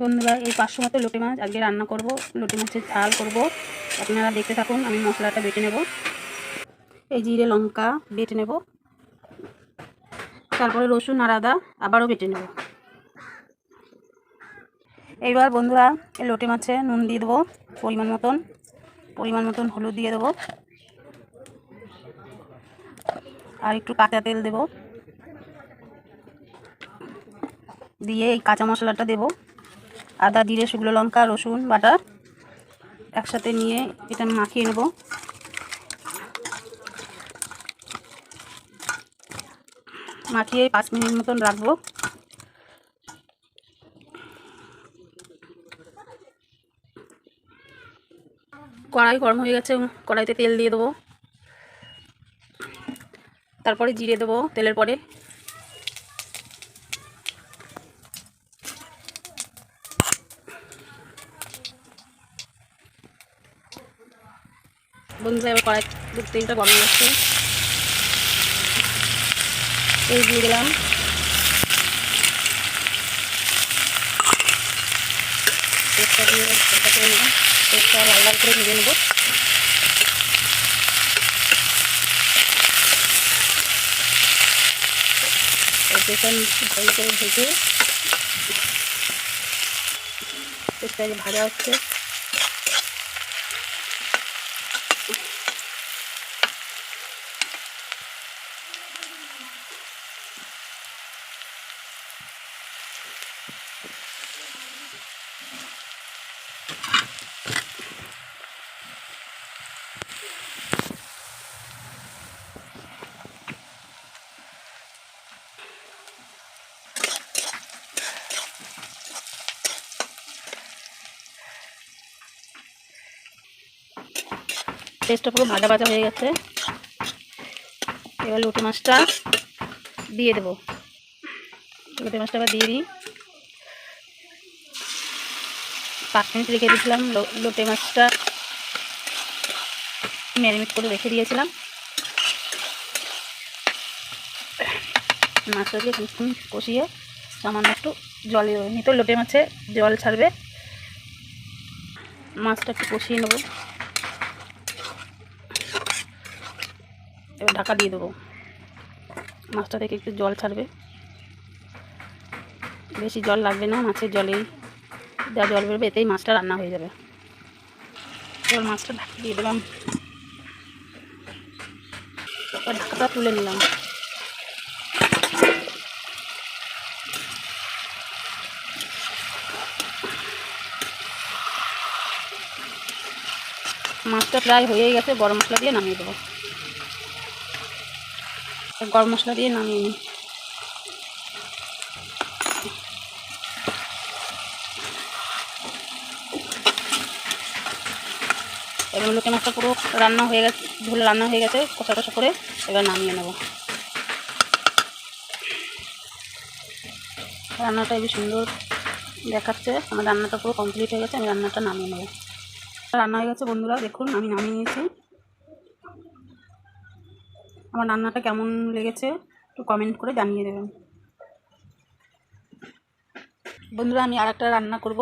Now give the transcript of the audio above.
বন্ধুরা এই পাঁচশো মতো লোটে মাছ আজকে রান্না করব, লোটে মাছের ঝাল করব। আপনারা দেখতে থাকুন, আমি মশলাটা বেটে নেব। এই জিরে লঙ্কা বেটে নেব। তারপরে রসুন আর আদা আবারও বেটে নেব। এইবার বন্ধুরা এই লোটে মাছে নুন দিয়ে দেবো, পরিমাণ মতন। পরিমাণ মতন হলুদ দিয়ে দেবো। আর একটু কাঁচা তেল দেব। দিয়ে এই কাঁচা মশলাটা দেব। আদা, জিরে, শুকনো লঙ্কা, রসুন বাটা একসাথে নিয়ে এটা মাখিয়ে নেব। মাখিয়ে পাঁচ মিনিট মতন রাখব। কড়াই গরম হয়ে গেছে, কড়াইতে তেল দিয়ে দেবো। তারপরে জিরে দেবো তেলের পরে। বন্ধুরা, এবার কড়াই দু তেলটা গরম যাচ্ছে তেল দিয়ে দিলাম। তেলটা দিয়ে তেলটা করে নেব তেলটা লাল করে ভেজে নেব। বেসন ভালো করে ভাজা হচ্ছে। পেস্টটা পুরো ভাজা ভাজা হয়ে গেছে। এবার লোটে মাছটা দিয়ে দেবো। লোটে মাছটা আবার দিয়ে দিই। পাঁচ রেখে দিয়েছিলাম লোটে মাছটা ম্যারিনেট করে রেখে দিয়েছিলাম। মাছটাকে কিছুক্ষণ কষিয়ে সামান্য একটু জল নিতে লোটে মাছে জল ছাড়বে। মাছটা একটু কষিয়ে নেব। এবার ঢাকা দিয়ে দেবো। মাছটা থেকে একটু জল ছাড়বে। বেশি জল লাগবে না, মাছের জলেই। যা জল বেরোবে, এতেই মাছটা রান্না হয়ে যাবে। এবার মাছটা ঢাকা দিয়ে দিলাম। ঢাকাটা তুলে নিলাম। মাছটা প্রায় হয়েই গেছে, গরম মশলা দিয়ে নামিয়ে দেবো। গরম মশলা দিয়ে নামিয়ে নিই। এবার লোকে মাছটা পুরো রান্না হয়ে গেছে, ধুলে রান্না হয়ে গেছে, কষা কষা করে এবার নামিয়ে নেব। রান্নাটা বেশ সুন্দর দেখাচ্ছে, আমার রান্নাটা পুরো কমপ্লিট হয়ে গেছে, আমি রান্নাটা নামিয়ে নেব। রান্না হয়ে গেছে বন্ধুরা, দেখুন, আমি নামিয়ে নিয়েছি। আমার রান্নাটা কেমন লেগেছে, একটু কমেন্ট করে জানিয়ে দেবেন। বন্ধুরা, আমি আর একটা রান্না করব।